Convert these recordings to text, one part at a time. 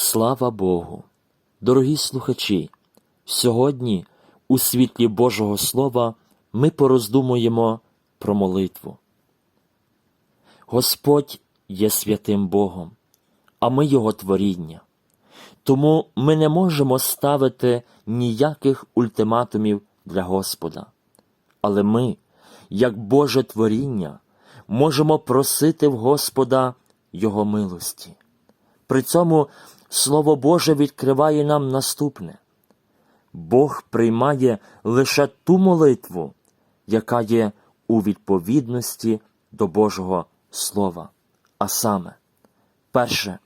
Слава Богу! Дорогі слухачі! Сьогодні, у світлі Божого Слова, ми пороздумуємо про молитву. Господь є святим Богом, а ми Його творіння. Тому ми не можемо ставити ніяких ультиматумів для Господа. Але ми, як Боже творіння, можемо просити в Господа Його милості. При цьому Слово Боже відкриває нам наступне: Бог приймає лише ту молитву, яка є у відповідності до Божого Слова. А саме, перше,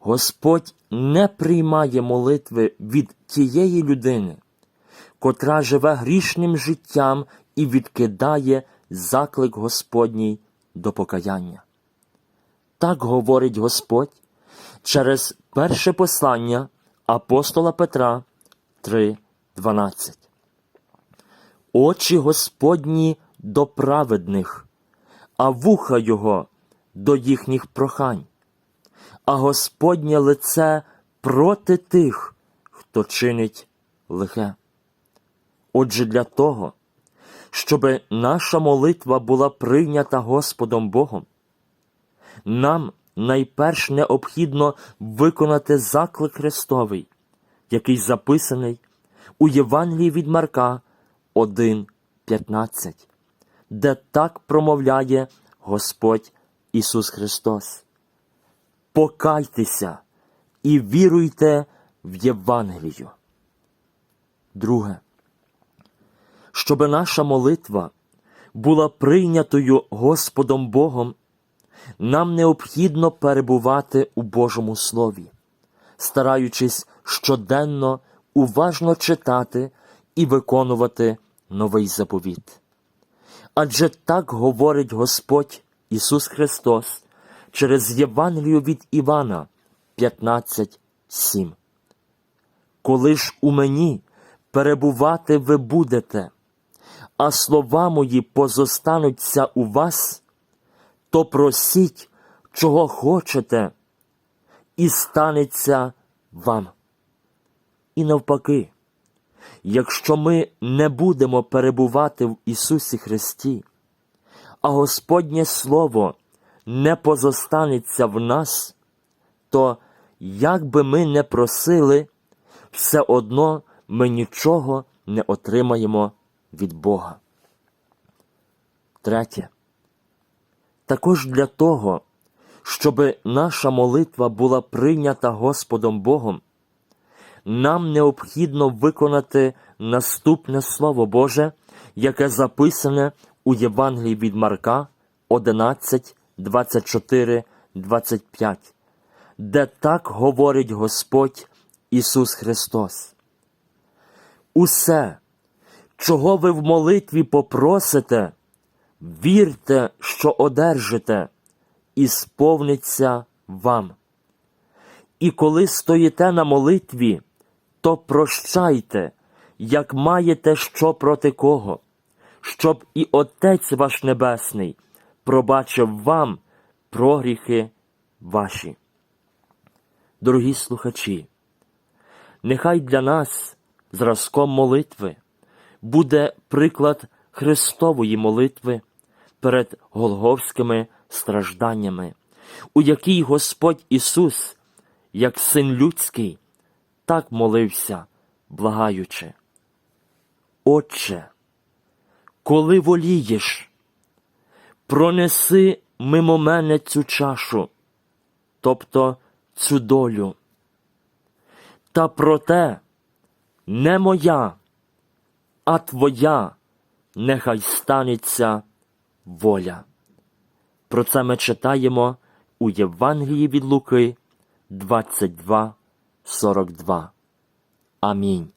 Господь не приймає молитви від тієї людини, котра живе грішним життям і відкидає заклик Господній до покаяння. Так говорить Господь через перше послання апостола Петра 3:12. Очі Господні до праведних, а вуха Його до їхніх прохань, а Господнє лице проти тих, хто чинить лихе. Отже, для того, щоб наша молитва була прийнята Господом Богом, нам найперш необхідно виконати заклик Христовий, який записаний у Євангелії від Марка 1.15, де так промовляє Господь Ісус Христос. Покайтеся і віруйте в Євангелію. Друге, щоб наша молитва була прийнятою Господом Богом, нам необхідно перебувати у Божому Слові, стараючись щоденно уважно читати і виконувати новий заповіт. Адже так говорить Господь Ісус Христос через Євангелію від Івана 15.7. Коли ж у мені перебувати ви будете, а слова мої позостануться у вас, то просіть, чого хочете, і станеться вам. І навпаки, якщо ми не будемо перебувати в Ісусі Христі, а Господнє Слово не позостанеться в нас, то як би ми не просили, все одно ми нічого не отримаємо від Бога. Третє. Також для того, щоб наша молитва була прийнята Господом Богом, нам необхідно виконати наступне Слово Боже, яке записане у Євангелії від Марка 11, 24, 25, де так говорить Господь Ісус Христос. Усе, чого ви в молитві попросите, вірте, що одержите, і сповниться вам. І коли стоїте на молитві, то прощайте, як маєте що проти кого, щоб і Отець ваш Небесний пробачив вам прогріхи ваші. Дорогі слухачі, нехай для нас зразком молитви буде приклад Христової молитви перед голговськими стражданнями, у якій Господь Ісус, як Син людський, так молився, благаючи. Отче, коли волієш, пронеси мимо мене цю чашу, тобто цю долю. Та проте не моя, а твоя нехай станеться воля. Про це ми читаємо у Євангелії від Луки 22, 42. Амінь.